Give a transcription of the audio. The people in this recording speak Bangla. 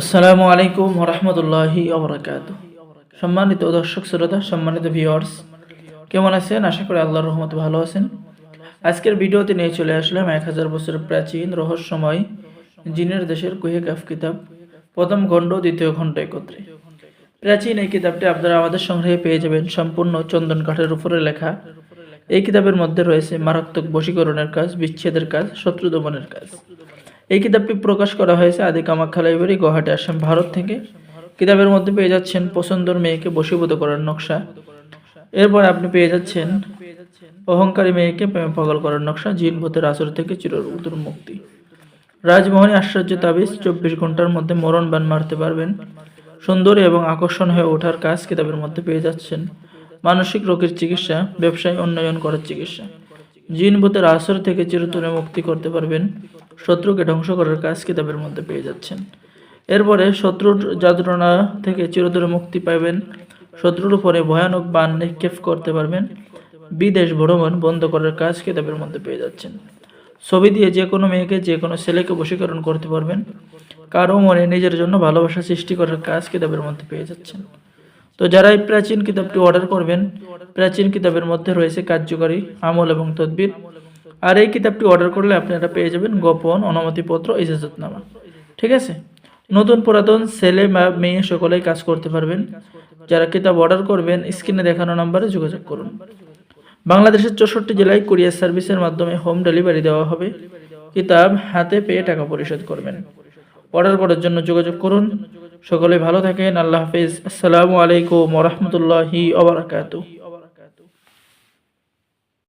আসসালামু আলাইকুম রহমতুল্লাহি অবরাকাত সম্মানিত দর্শক শ্রোতা, সম্মানিত ভিউয়ার্স কেমন আছেন? আশা করি আল্লাহর রহমত ভালো আছেন। আজকের ভিডিওতে নিয়ে চলে আসলাম এক হাজার বছরের প্রাচীন রহস্যময় জিনের দেশের কুহে কাফ কিতাব, প্রথম খণ্ড, দ্বিতীয় খণ্ড একত্রে। প্রাচীন এই কিতাবটি আপনারা আমাদের সংগ্রহে পেয়ে যাবেন সম্পূর্ণ চন্দন কাঠের উপরে লেখা। এই কিতাবের মধ্যে রয়েছে মারাত্মক বশীকরণের কাজ, বিচ্ছেদের কাজ শত্রু দমনের কাজ। এই কিতাবটি প্রকাশ করা হয়েছে আদি কামাখ্যা লাইব্রেরি, গুয়াহাটি, আসাম, ভারত থেকে। কিতাবের মধ্যে পেয়ে যাচ্ছেন পছন্দর মেয়েকে বশীভূত করার নকশা। এরপর আপনি পেয়ে যাচ্ছেন অহংকারী মেয়েকে প্রেমে পাগল করার নকশা, জিন ভূতের আসর থেকে চিরউত্তর মুক্তি। রাজমোহনী আশ্চর্য তাবিজ, চব্বিশ ঘণ্টার মধ্যে মরণ বান মারতে পারবেন। সুন্দরী এবং আকর্ষণ হয়ে ওঠার কাজ কিতাবের মধ্যে পেয়ে যাচ্ছেন। মানসিক রোগের চিকিৎসা, ব্যবসায় উন্নয়ন করার চিকিৎসা। জিন ভূতের আসর থেকে চিরতরে মুক্তি করতে পারবেন। শত্রুকে ধ্বংস করার কাজ কিতাবের মধ্যে পেয়ে যাচ্ছেন। এরপরে শত্রুর যাত্রণা থেকে চিরতরে মুক্তি পাবেন। শত্রুর উপরে ভয়ানক বান নিক্ষেপ করতে পারবেন। বিদেশ ভ্রমণ বন্ধ করার কাজ কিতাবের মধ্যে পেয়ে যাচ্ছেন। ছবি দিয়ে যে কোনো মেয়েকে, যে কোনো ছেলেকে বশীকরণ করতে পারবেন। কারও মনে নিজের জন্য ভালোবাসা সৃষ্টি করার কাজ কিতাবের মধ্যে পেয়ে যাচ্ছেন। তো যারা এই প্রাচীন কিতাবটি অর্ডার করবেন, প্রাচীন কিতাবের মধ্যে রয়েছে কার্যকারী আমল এবং তদবির। আর এই কিতাবটি অর্ডার করলে আপনারা পেয়ে যাবেন গোপন অনুমতিপত্র ইজাজতনামা। ঠিক আছে? নতুন পুরাতন ছেলে বা মেয়ে সকলেই কাজ করতে পারবেন। যারা কিতাব অর্ডার করবেন, স্ক্রিনে দেখানো নাম্বারে যোগাযোগ করুন। বাংলাদেশের চৌষট্টি জেলায় কুরিয়ার সার্ভিসের মাধ্যমে হোম ডেলিভারি দেওয়া হবে। কিতাব হাতে পেয়ে টাকা পরিশোধ করবেন। অর্ডার করার জন্য যোগাযোগ করুন। সকলে ভালো থাকেন আল্লাহ হাফিজ। আসসালামু আলাইকুম ওরহমতুল্লাহি